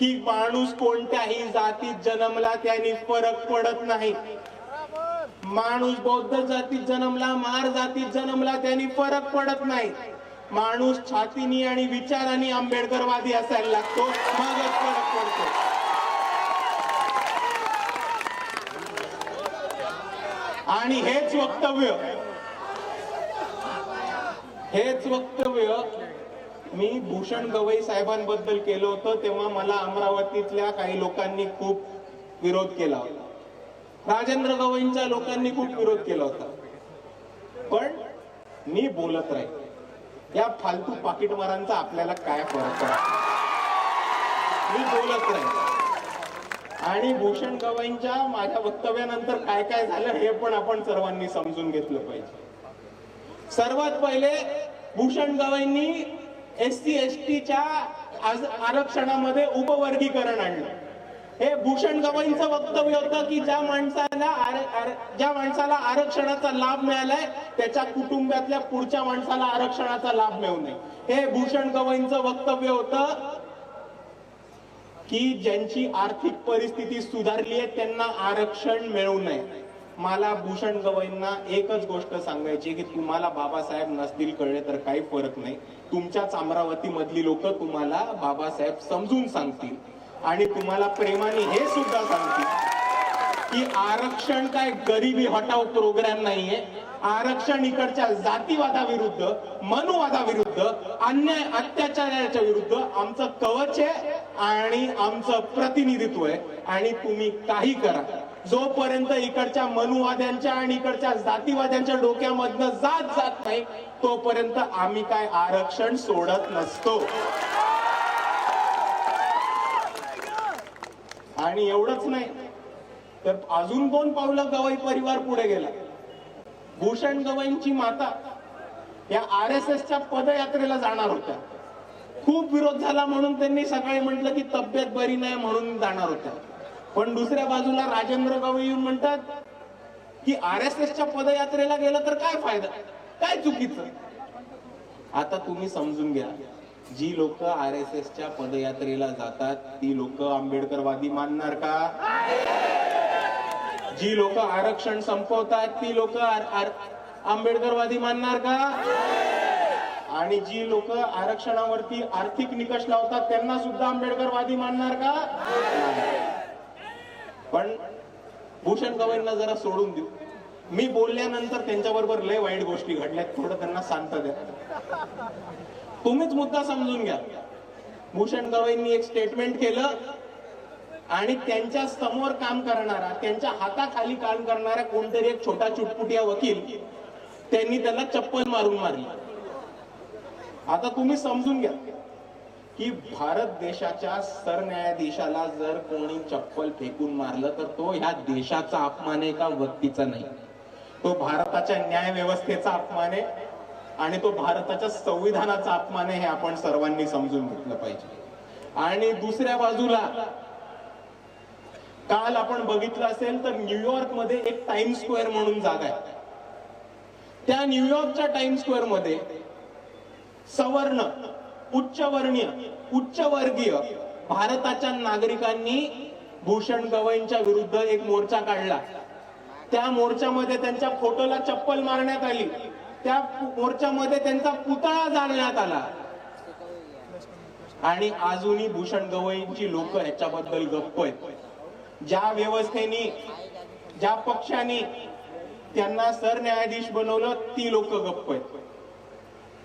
की माणूस कोणत्याही जातीत जन्मला त्यांनी फरक पडत नाही. माणूस बौद्ध जातीत जन्मला मार जातीत जन्मला त्यांनी फरक पडत नाही. माणूस छातीनी आणि विचारांनी आंबेडकरवादी असायला लागतो मगच फरक पडतो. आणि हेच वक्तव्य हेच वक्तव्य मी भूषण गवई साहेबांबद्दल केलं होतं तेव्हा मला अमरावतीतल्या काही लोकांनी खूप विरोध केला होता. राजेंद्र गवईंच्या लोकांनी खूप विरोध केला होता. पण मी बोलत राहील या फालतू पाकिटमारांचा आपल्याला काय फरक मी बोलत राहील आणि भूषण गवईंच्या माझ्या वक्तव्यानंतर काय काय झालं हे पण आपण सर्वांनी समजून घेतलं पाहिजे. सर्वात पहिले भूषण गवईंनी एस सी एस टीच्या आरक्षणामध्ये उपवर्गीकरण आणलं. हे भूषण गवईंचं वक्तव्य होतं की ज्या माणसाला ज्या माणसाला आरक्षणाचा लाभ मिळालाय त्याच्या कुटुंबातल्या पुढच्या माणसाला आरक्षणाचा लाभ मिळू नये. हे भूषण गवईंचं वक्तव्य होतं की ज्यांची आर्थिक परिस्थिती सुधारली आहे त्यांना आरक्षण मिळू नये. मला भूषण गवईंना एकच गोष्ट सांगायची की तुम्हाला बाबासाहेब नसतील कळले तर काही फरक नाही. तुमच्याच अमरावती मधली लोक तुम्हाला बाबासाहेब समजून सांगतील. आणि तुम्हाला प्रेमाने हे सुद्धा सांगतील. की आरक्षण काय गरिबी हटाव प्रोग्राम नाहीये. आरक्षण इकडच्या जातीवादाविरुद्ध मनुवादाविरुद्ध अन्याय अत्याचाराच्या विरुद्ध आमचं कवच आहे आणि आमचं प्रतिनिधित्व आहे. आणि तुम्ही काही करा. जोपर्यंत इकडच्या मनुवाद्यांच्या आणि इकडच्या जातीवाद्यांच्या डोक्यामधनं जात जात नाही तोपर्यंत आम्ही काय आरक्षण सोडत नसतो. आणि एवढंच नाही. तर अजून दोन पावलं गवई परिवार पुढे गेला. भूषण गवईंची माता या आर एस एसच्या पदयात्रेला जाणार होत्या. खूप विरोध झाला म्हणून त्यांनी सकाळी म्हटलं की तब्येत बरी नाही म्हणून जाणार होत्या. पण दुसऱ्या बाजूला राजेंद्र गवई येऊन म्हणतात की आर एस एसच्या पदयात्रेला गेलं तर काय फायदा? काय चुकीचं? आता तुम्ही समजून घ्या. जी लोक आर एस एसच्या पदयात्रेला जातात ती लोक आंबेडकरवादी मानणार का? जी लोक आरक्षण संपवतात ती लोक आंबेडकरवादी मानणार का? आणि जी लोक आरक्षणावरती आर्थिक निकष लावतात त्यांना सुद्धा आंबेडकरवादी मानणार का? पण भूषण गवईंना जरा सोडून देऊ. मी बोलल्यानंतर त्यांच्याबरोबर लय वाईट गोष्टी घडल्यात थोडं त्यांना शांत द्या. तुम्हीच मुद्दा समजून घ्या. भूषण गवईंनी एक स्टेटमेंट केलं आणि त्यांच्यासमोर काम करणारा त्यांच्या हाताखाली काम करणारा कोणतरी एक छोटा चुटपुटिया वकील त्यांनी त्याला चप्पल मारून मारली. आता तुम्ही समजून घ्या की भारत देशाच्या सरन्यायाधीशाला जर कोणी चप्पल फेकून मारलं तर तो ह्या देशाचा अपमान आहे का व्यक्तीचा नाही? तो भारताच्या न्याय व्यवस्थेचा अपमान आहे आणि तो भारताच्या संविधानाचा अपमान आहे हे आपण सर्वांनी समजून घेतलं पाहिजे. आणि दुसऱ्या बाजूला काल आपण बघितलं असेल तर न्यूयॉर्कमध्ये एक टाइम स्क्वेअर म्हणून जागा आहे. त्या न्यूयॉर्कच्या टाइम स्क्वेअरमध्ये सवर्ण उच्चवर्णीय उच्चवर्गीय भारताच्या नागरिकांनी भूषण गवईंच्या विरुद्ध एक मोर्चा काढला. त्या मोर्चामध्ये त्यांच्या फोटोला चप्पल मारण्यात आली. त्या मोर्चामध्ये त्यांचा पुतळा जाळण्यात आला. आणि अजूनही भूषण गवईंची लोक याच्याबद्दल गप्प आहेत. ज्या व्यवस्थेने ज्या पक्षाने त्यांना सरन्यायाधीश बनवलं ती लोक गप्प आहेत.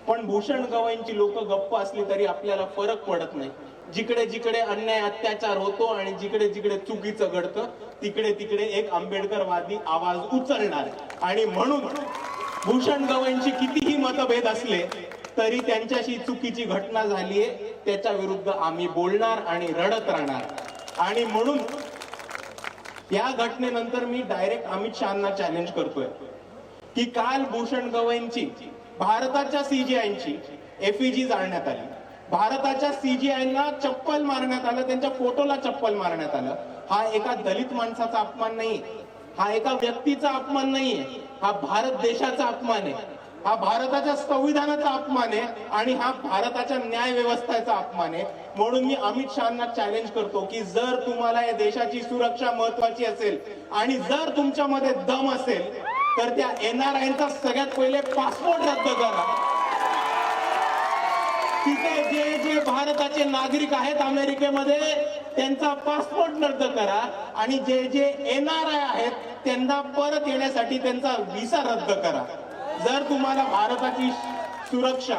पण भूषण गवईंची लोक गप्प असली तरी आपल्याला फरक पडत नाही. जिकडे जिकडे अन्याय अत्याचार होतो आणि जिकडे जिकडे चुकीचं घडतं तिकडे तिकडे एक आंबेडकरवादी आवाज उचलणार आणि म्हणून भूषण गवईंची कितीही मतभेद असले तरी त्यांच्याशी चुकीची घटना झालीये त्याच्या विरुद्ध आम्ही बोलणार आणि रडत राहणार. आणि म्हणून या घटनेनंतर मी डायरेक्ट अमित शहाना चॅलेंज करतोय. की काल भूषण गवईंची भारताच्या सीजीआयची एफईजी जाळण्यात आली. भारताच्या सीजीआयला चप्पल मारण्यात आलं त्यांच्या फोटोला चप्पल मारण्यात आलं. हा एका दलित माणसाचा अपमान नाही हा एका व्यक्तीचा अपमान नाहीये. हा भारत देशाचा अपमान आहे. हा भारताच्या संविधानाचा अपमान आहे आणि हा भारताच्या न्याय व्यवस्थेचा अपमान आहे. म्हणून मी अमित शहाना चॅलेंज करतो की जर तुम्हाला या देशाची सुरक्षा महत्वाची असेल आणि जर तुमच्यामध्ये दम असेल तर त्या एनआरआयचा सगळ्यात पहिले पासपोर्ट रद्द करा. तिथे जे जे भारताचे नागरिक आहेत अमेरिकेमध्ये त्यांचा पासपोर्ट रद्द करा आणि जे जे एनआरआय आहेत त्यांना परत येण्यासाठी त्यांचा व्हिसा रद्द करा. जर तुम्हाला भारताची सुरक्षा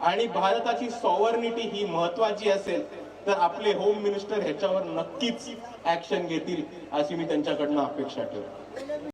आणि भारताची सॉवर्निटी ही महत्वाची असेल तर आपले होम मिनिस्टर ह्याच्यावर नक्कीच ऍक्शन घेतील अशी मी त्यांच्याकडनं अपेक्षा ठेवतो.